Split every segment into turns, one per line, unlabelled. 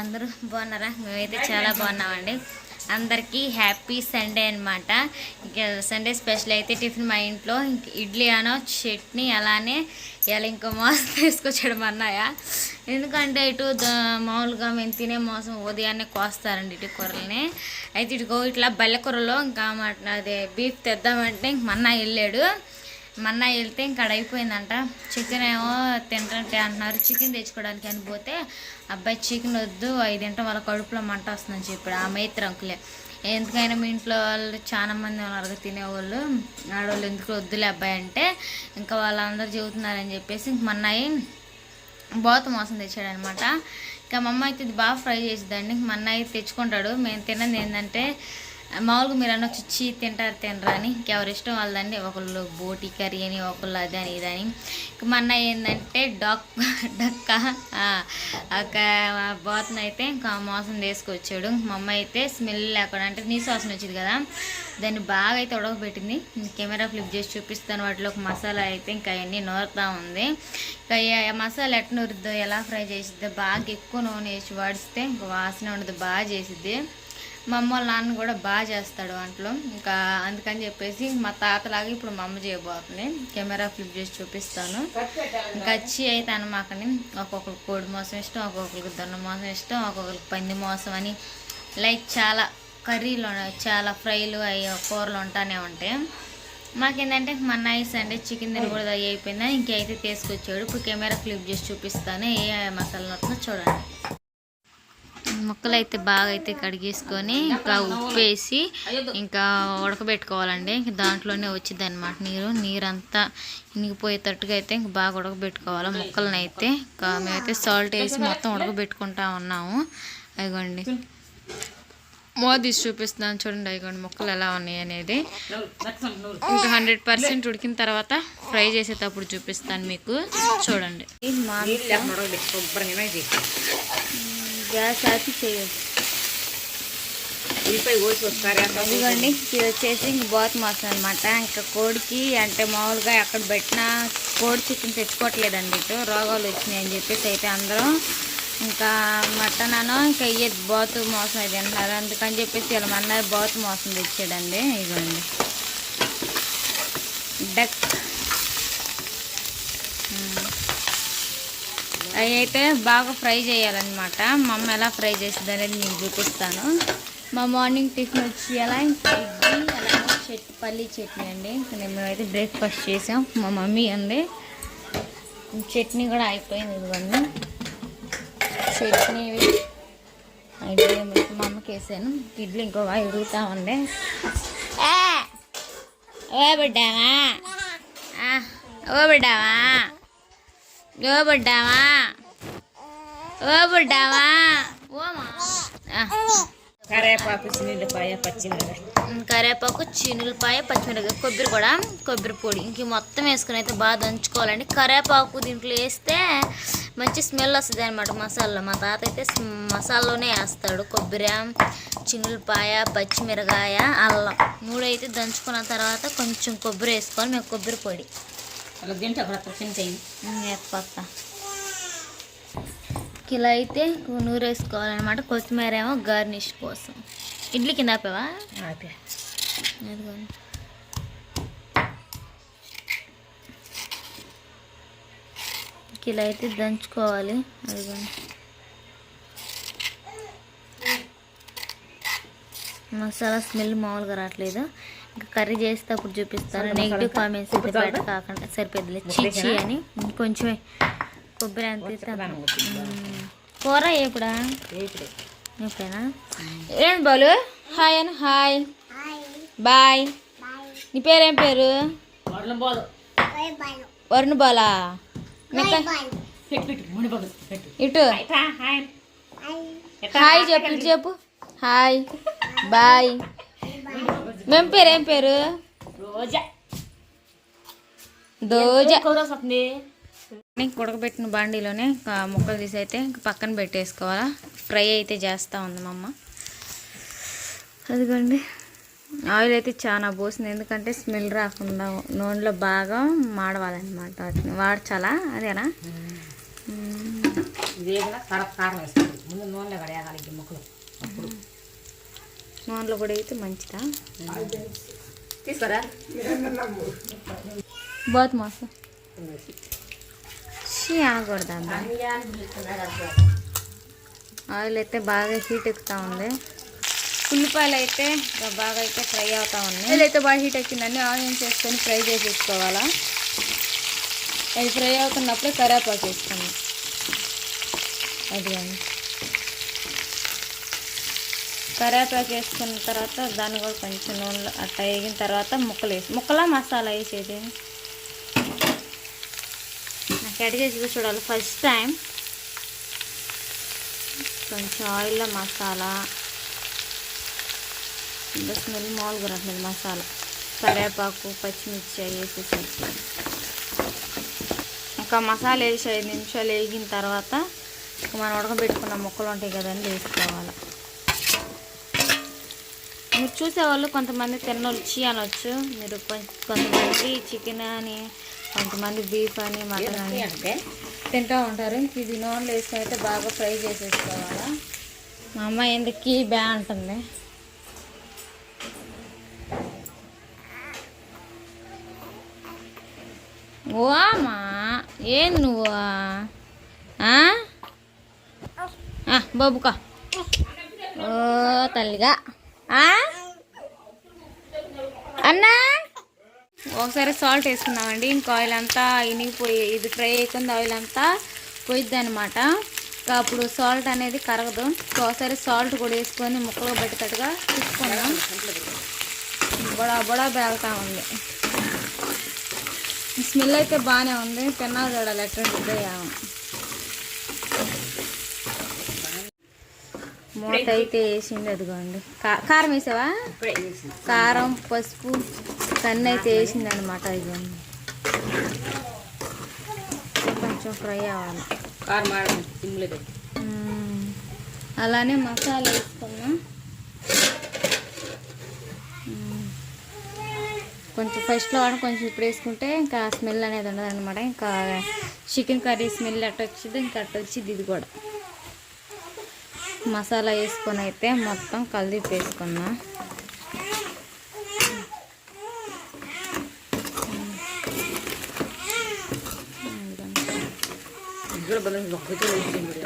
అందరూ బాగున్నారా? మేమైతే చాలా బాగున్నామండి. అందరికీ హ్యాపీ సండే అనమాట ఇక సండే స్పెషల్ అయితే టిఫిన్ మా ఇంట్లో. ఇంక ఇడ్లీ అనో చట్నీ అలానే ఇలా ఇంకో మోసం తీసుకొచ్చాడు మా అన్నయ్య. ఎందుకంటే ఇటు మామూలుగా మేము తినే మోసం ఉదయాన్నే కోస్తారండి ఇటు కూరల్ని. అయితే ఇటుకో ఇట్లా బల్లె కూరలో ఇంకా అదే బీఫ్ తెద్దామంటే ఇంక మా అన్నయ్య వెళ్ళాడు. మొన్న వెళ్తే ఇంకా అక్కడ అయిపోయిందంట చికెన్ ఏమో తింటే అంటున్నారు. చికెన్ తెచ్చుకోవడానికి అని పోతే అబ్బాయి చికెన్ వద్దు అవి తింటాం వాళ్ళ కడుపులో మంట వస్తుందని చెప్పాడు ఆ మైత్రి అంకులే. ఎందుకైనా మీ ఇంట్లో వాళ్ళు చాలా మంది ఉన్నారు తినేవాళ్ళు. ఆడవాళ్ళు ఎందుకు వద్దులే అబ్బాయి అంటే ఇంకా వాళ్ళందరూ చెబుతున్నారని చెప్పేసి ఇంక మన్నాయి బోత మోసం తెచ్చాడు అనమాట ఇంకా మా అమ్మ అయితే ఇది బాగా ఫ్రై చేసిద్దండి. మా అన్నయ్య తెచ్చుకుంటాడు. మేము తిన్నది ఏంటంటే మామూలుగా మీరు అనొచ్చు చీ తింటారు తినరా అని ఇంకెవరి ఇష్టం వాళ్ళదండి. ఒకళ్ళు బోటి కర్రీ అని ఒకళ్ళు అది అని ఇది అని. మా అన్న ఏంటంటే డాక్ డక్క ఒక బాతుని అయితే ఇంకా మోసం తీసుకొచ్చాడు. మా అమ్మ అయితే స్మెల్ లేకుండా అంటే నీ వాసన వచ్చింది కదా దాన్ని బాగా అయితే ఉడకబెట్టింది. కెమెరా ఫ్లిప్ చేసి చూపిస్తాను. వాటిలో ఒక మసాలా అయితే ఇంకా అవన్నీ నూరుతా ఉంది. ఇంకా మసాలా ఎట్లా నూరుద్దో ఎలా ఫ్రై చేసిద్దో బాగా ఎక్కువ నూనె వేసి వాడిస్తే ఇంకా వాసన ఉండదు బాగా చేసిద్ది. మా అమ్మ వాళ్ళ నాన్న కూడా బాగా చేస్తాడు వంటలో. ఇంకా అందుకని చెప్పేసి మా తాతలాగా ఇప్పుడు మా అమ్మ చేయబోతుంది. కెమెరా ఫ్లిప్ చేసి చూపిస్తాను. ఇంకా వచ్చి అయితే అనమాకని ఒక్కొక్కరికి కోడి మోసం ఇష్టం ఒక్కొక్కరికి దొన్న మోసం ఇష్టం ఒక్కొక్కరికి పంది మోసం అని లైక్ చాలా కర్రీలు చాలా ఫ్రైలు అవి కూరలు ఉంటానే ఉంటాయి. మాకేంటంటే మా నైస్ అంటే చికెన్ తిని కూడా అయిపోయిందా? ఇంకైతే తీసుకొచ్చాడు. ఇప్పుడు కెమెరా ఫ్లిప్ చేసి చూపిస్తాను. ఏ మసాలా నొత్తుందో చూడండి. ముక్కలు అయితే బాగా అయితే కడిగేసుకొని ఇంకా ఉప్పు వేసి ఇంకా ఉడకబెట్టుకోవాలండి. ఇంక దాంట్లోనే వచ్చింది అనమాట నీరు. నీరంతా ఇనిగిపోయేటట్టుగా అయితే ఇంక బాగా ఉడకబెట్టుకోవాలి ముక్కలను అయితే ఇంకా మేమైతే సాల్ట్ వేసి మొత్తం ఉడకబెట్టుకుంటా ఉన్నాము. అదిగోండి. మోదీస్ చూపిస్తున్నాను చూడండి అయిగోండి ముక్కలు ఎలా ఉన్నాయి అనేది. ఇంకా హండ్రెడ్ పర్సెంట్ ఉడికిన తర్వాత ఫ్రై చేసేటప్పుడు చూపిస్తాను మీకు. చూడండి. గ్యాస్ ఆపి చేయొచ్చు ఇదిగోండి ఇది వచ్చేసి ఇంక బాత్ మాసం అనమాట ఇంకా కోడికి అంటే మామూలుగా ఎక్కడ పెట్టినా కోడి చికెన్ తెచ్చుకోవట్లేదండి ఇటు. రోగాలు వచ్చినాయి అని చెప్పేసి అయితే అందరం ఇంకా మటన్ అను ఇంకా ఇయ్యే బాతు మోసం ఇది అంటున్నారు. అందుకని చెప్పేసి వీళ్ళ అన్నారు బాతు మోసం తెచ్చాడండి. ఇదిగోండి. డక్. అవి అయితే బాగా ఫ్రై చేయాలన్నమాట. మా అమ్మ ఎలా ఫ్రై చేస్తుంది అనేది నేను చూపిస్తాను. మా మార్నింగ్ టిఫిన్ వచ్చి ఎలా ఇడ్లీ అలాగే చట్ పల్లీ చట్నీ అండి. మేమైతే బ్రేక్ఫాస్ట్ చేసాం. మా మమ్మీ అండి చట్నీ కూడా అయిపోయింది ఇదిగోండి. చట్నీ ఇడ్లీ మా అమ్మకి వేసాను. ఇడ్లీ ఇంకో ఎదుగుతా ఉంది ఓ బిడ్డావా? ఓ బిడ్డావా? ఓ బిడ్డావా? ఓ బిడ్డావా ఓమా ఆ.
కరేపాకు చిన్నిపాయ పచ్చిమిరపకాయ.
పచ్చిమిరపకాయ కొబ్బరి కూడా కొబ్బరి పొడి. ఇంక మొత్తం వేసుకుని అయితే బాగా దంచుకోవాలండి. కరివేపాకు దీంట్లో వేస్తే మంచి స్మెల్ వస్తుంది అనమాట మసాలా మా తాత అయితే మసాలాలోనే వేస్తాడు. కొబ్బరి చినులపాయ పచ్చిమిరకాయ అల్లం. మూడు అయితే దంచుకున్న తర్వాత కొంచెం కొబ్బరి వేసుకోవాలి. మేము కొబ్బరి పొడి.
అలా తింటే
పక్క కిలో అయితే నూరు వేసుకోవాలన్నమాట. కొత్తిమీర ఏమో గార్నిష్ కోసం. ఇడ్లీ కింద ఆపావా? అదిగోండి కిలో అయితే దంచుకోవాలి. అదిగోండి మసాలా స్మెల్ మామూలుగా రావట్లేదు. ఇంకా కర్రీ చేస్తే అప్పుడు చూపిస్తాను. నెగిటివ్ కామెంట్స్ అయితే బయట కాకుండా సరిపోద్దిలే చీచి అని. కొంచెమే కొబ్బరి అంత. కూర ఎప్పుడా ఎప్పుడైనా ఏం బాలు? హాయ్ అని హాయ్. బాయ్. నీ పేరేం పేరు? వరుణ్ బాలా. ఇటు.
హాయ్
హాయ్ చెప్పు ఇటు చెప్పు. హాయ్. బాయ్. మేము పేరు ఏం పేరు?
రోజా.
దోజ ఉడకబెట్టిన బాండీలోనే ఇంకా ముక్కలు తీసి అయితే ఇంకా పక్కన పెట్టేసుకోవాలా? ఫ్రై అయితే చేస్తూ ఉంది మా అమ్మ. అదిగోండి. ఆయిల్ అయితే చాలా పోసింది. ఎందుకంటే స్మెల్ రాకుండా నూనెలో బాగా మాడవాలన్నమాట వాటిని. వాడ్చాలా? అదేనా?
నూనెలో
కూడా అయితే మంచిదా?
తీసుకోరా?
బాత్ మాసం ఆగకూడదు ఆగకూడదా ఆయిల్ అయితే బాగా హీట్ ఎక్కుతా ఉంది. ఉల్లిపాయలు అయితే బాగా అయితే ఫ్రై అవుతా ఉన్నాయి ఆయిల్ అయితే బాగా హీట్ ఎక్కిందండి. ఆనియన్స్ వేసుకొని ఫ్రై చేసేసుకోవాలా? అది ఫ్రై అవుతున్నప్పుడే కరేపాకు వేసుకోండి అది కానీ కరేపాకు వేసుకున్న తర్వాత దాన్ని కూడా కొంచెం నూనెలో అట్లా వేగిన తర్వాత ముక్కలు వేసి ముక్కలా మసాలా వేసేది? నాకు చేసి చూడాలి. ఫస్ట్ టైం కొంచెం ఆయిల్లో మసాలా ఇంకా స్మెల్ మామూలుగా రావట్లేదు మసాలా. కరివేపాకు పచ్చిమిర్చి అవి ఒక మసాలా వేసి ఐదు నిమిషాలు వేగిన తర్వాత మనం ఉడకబెట్టుకున్న ముక్కలు ఉంటాయి కదండి వేసుకోవాలి. మీరు చూసేవాళ్ళు కొంతమంది తిన్నోళ్ళు చీ అనొచ్చు మీరు కొంతమంది చికెన్ అని కొంతమంది బీఫ్ అని మటన్ అని
అంటే
తింటూ ఉంటారు. ఇది నూనెలో వేసుకొని అయితే బాగా ఫ్రై చేసేసుకోవాలా. మా అమ్మ ఎందుకు బ్యా అంటుంది. ఓ అమ్మా ఏం నువ్వు? బాబుకా ఓ తల్లిగా. ఆ? అన్నా? ఒకసారి సాల్ట్ వేసుకున్నామండి ఇంకా ఆయిల్ అంతా ఇనిగిపోయి ఇది ఫ్రై అయిపోయింది ఆయిల్ అంతా పోయిద్ది అనమాట ఇంకా అప్పుడు సాల్ట్ అనేది కరగదు. ఒకసారి సాల్ట్ కూడా వేసుకొని ముక్కలు పెట్టేటట్టుగా తీసుకున్నాం బొడా బొడా బేలుతా ఉంది. స్మెల్ అయితే బాగానే ఉంది. తిన్నా చూడాలి ఎట్లా మూత అయితే వేసింది అదిగోండి. కారం వేసావా? కారం పసుపు కన్ను అయితే వేసింది అనమాట ఇదిగోండి కొంచెం ఫ్రై అవ్వాలి. అలానే మసాలా వేసుకున్నాం. కొంచెం ఫస్ట్లో వాడి కొంచెం ఇప్పుడు వేసుకుంటే ఇంకా స్మెల్ అనేది ఉండదు అనమాట ఇంకా చికెన్ కర్రీ స్మెల్ అట్ట వచ్చింది ఇంకా అట్ట వచ్చింది ఇది కూడా. మసాలా వేసుకొని అయితే మొత్తం కలిపి వేసుకున్నా
ఇది కూడా బలం ఒక్కటే వేసింది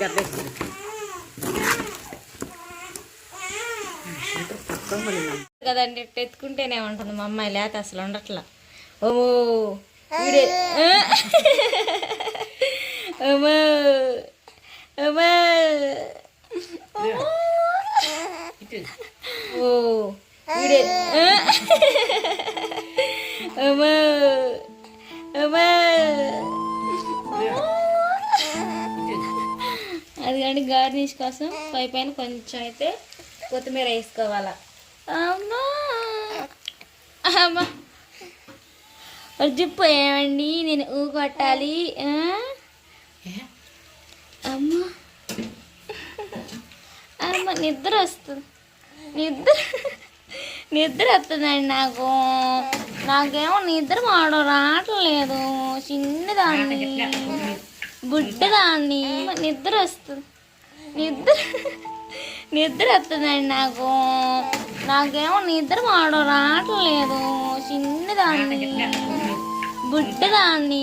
దెబ్బేస్తుంది.
కదండి ఎత్తుకుంటేనే ఉంటుంది మా అమ్మాయి లేత అసలు ఉండట్లా. ఓ వీడే అమ్మా అమ్మా ఓ వీడే అమ్మా అది కానీ గార్నిష్ కోసం పై పైన కొంచెం అయితే కొత్తిమీర వేసుకోవాలా. అమ్మా! అమ్మా! వచ్చిపోయామండి నేను ఊ కొట్టాలి? అమ్మా! అమ్మ నిద్ర వస్తుంది. నిద్ర నిద్ర వస్తుందండి నాకు. నాకేమో నిద్ర మాడు రావట్లేదు. చిన్నదాన్ని. బుడ్డదాన్ని. నిద్ర వస్తుంది నిద్ర నిద్ర వస్తుందండి నాకు. నాకేమో నిద్ర మాడు రావట్లేదు. చిన్నదాన్ని. బుడ్డదాన్ని.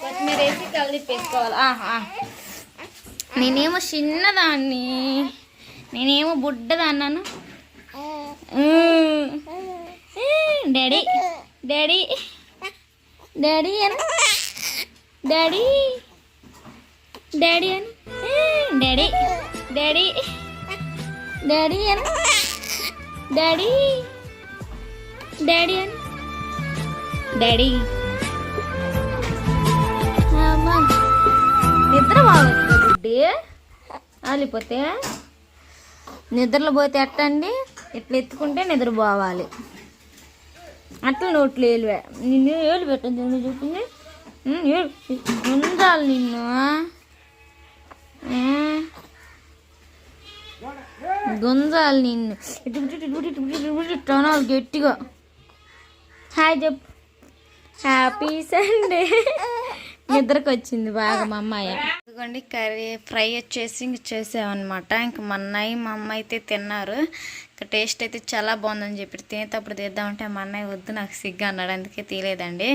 కొత్తిమీర వేసి కలిపేసుకోవాలి. ఆహా. నేనేమో చిన్నదాన్ని. నేనేమో బుడ్డదన్నాను. డాడీ డాడీ డాడీ అని? డాడీ డాడీ అని? డాడీ డాడీ డాడీ అని? డాడీ డాడీ అని? డాడీ నిద్ర బాగుంది బుడ్డి ఆలిపోతే? నిద్రలో పోతే ఎట్టండి? ఇట్లా ఎత్తుకుంటే నిద్ర పోవాలి అట్లా నోట్లు ఏలు నిన్ను ఏలు పెట్టదు నువ్వు చెప్పింది? ఉండాలి నిన్ను గుంజాలి నిన్ను. టనాలు గట్టిగా. హాయ్ చెప్పు. హ్యాపీ సండే నిద్రకు వచ్చింది బాగా మా అమ్మాయి. ఇదిగోండి కర్రీ ఫ్రై వచ్చేసి ఇంక చేసామన్నమాట ఇంక మా అన్నయ్య మా అమ్మ అయితే తిన్నారు. టేస్ట్ అయితే చాలా బాగుందని చెప్పి తినేటప్పుడు తీద్దామంటే మా అన్నయ్య వద్దు నాకు సిగ్గు అన్నాడు. అందుకే తీయలేదండి.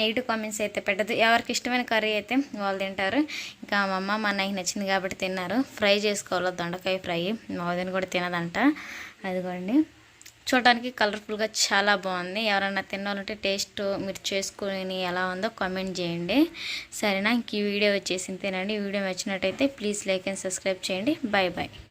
నెగిటివ్ కామెంట్స్ అయితే పెట్టదు ఎవరికి ఇష్టమైన కర్రీ అయితే వాళ్ళు తింటారు. ఇంకా మా అమ్మ మా అన్నయ్యకి నచ్చింది కాబట్టి తిన్నారు. ఫ్రై చేసుకోవాలి? దొండకాయ ఫ్రై. మా వదిన కూడా తినదంట. అదిగోండి. చూడడానికి కలర్ఫుల్గా చాలా బాగుంది. ఎవరన్నా తినాలంటే టేస్ట్ మీరు చేసుకుని ఎలా ఉందో కామెంట్ చేయండి. సరేనా? ఇంక ఈ వీడియో వచ్చేసింది. తినండి. ఈ వీడియో నచ్చినట్టయితే ప్లీజ్ లైక్ అండ్ సబ్స్క్రైబ్ చేయండి. Bye bye